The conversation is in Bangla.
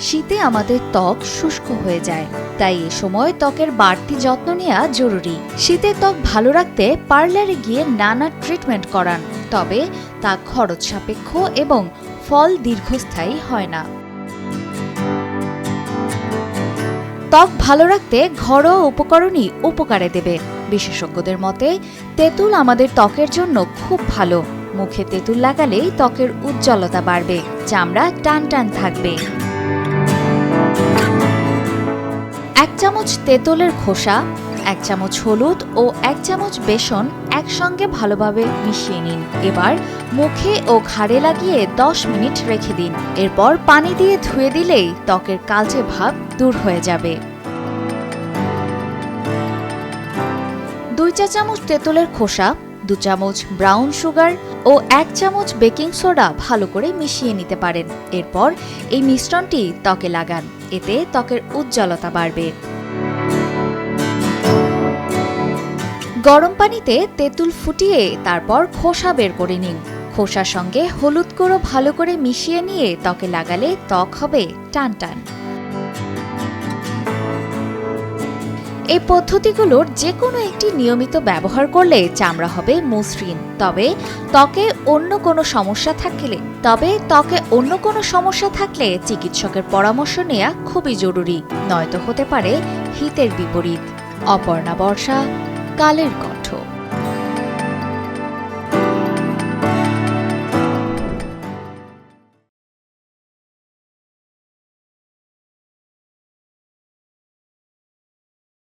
শীতে আমাদের ত্বক শুষ্ক হয়ে যায়। তাই এ সময় ত্বকের বাড়তি যত্ন নেওয়া জরুরি। শীতের ত্বক ভালো রাখতে পার্লারে গিয়ে নানা ট্রিটমেন্ট করান, তবে তা খরচ সাপেক্ষ এবং ফল দীর্ঘস্থায়ী হয় না। ত্বক ভালো রাখতে ঘরোয়া উপকরণই উপকারে দেবে। বিশেষজ্ঞদের মতে, তেঁতুল আমাদের ত্বকের জন্য খুব ভালো। মুখে তেঁতুল লাগালেই ত্বকের উজ্জ্বলতা বাড়বে। চামড়া টান টান থাকবে। এক চামচ তেঁতুলের খোসা, এক চামচ হলুদ ও এক চামচ বেসন একসঙ্গে ভালোভাবে মিশিয়ে নিন। এবার মুখে ও ঘাড়ে লাগিয়ে 10 মিনিট রেখে দিন। এরপর পানি দিয়ে ধুয়ে দিলেই ত্বকের কালচে ভাব দূর হয়ে যাবে। দুই চা চামচ তেঁতুলের খোসা দু চামচ ব্রাউন সুগার ও এক চামচ বেকিং সোডা ভালো করে মিশিয়ে নিতে পারেন। এরপর এই মিশ্রণটি ত্বকে লাগান। এতে ত্বকের উজ্জ্বলতা বাড়বে। গরম পানিতে তেঁতুল ফুটিয়ে তারপর খোসা বের করে নিন। খোসার সঙ্গে হলুদ গুঁড়ো ভালো করে মিশিয়ে নিয়ে ত্বকে লাগালে ত্বক হবে টান টান এই পদ্ধতিগুলোর যে কোনো একটি নিয়মিত ব্যবহার করলে চামড়া হবে মসৃণ। তবে ত্বকে অন্য কোনো সমস্যা থাকলে, তবে ত্বকে অন্য কোনো সমস্যা থাকলে চিকিৎসকের পরামর্শ নেওয়া খুবই জরুরি, নয়তো হতে পারে হিতের বিপরীত। অপর্ণা বর্ষা, কালের কণ্ঠ।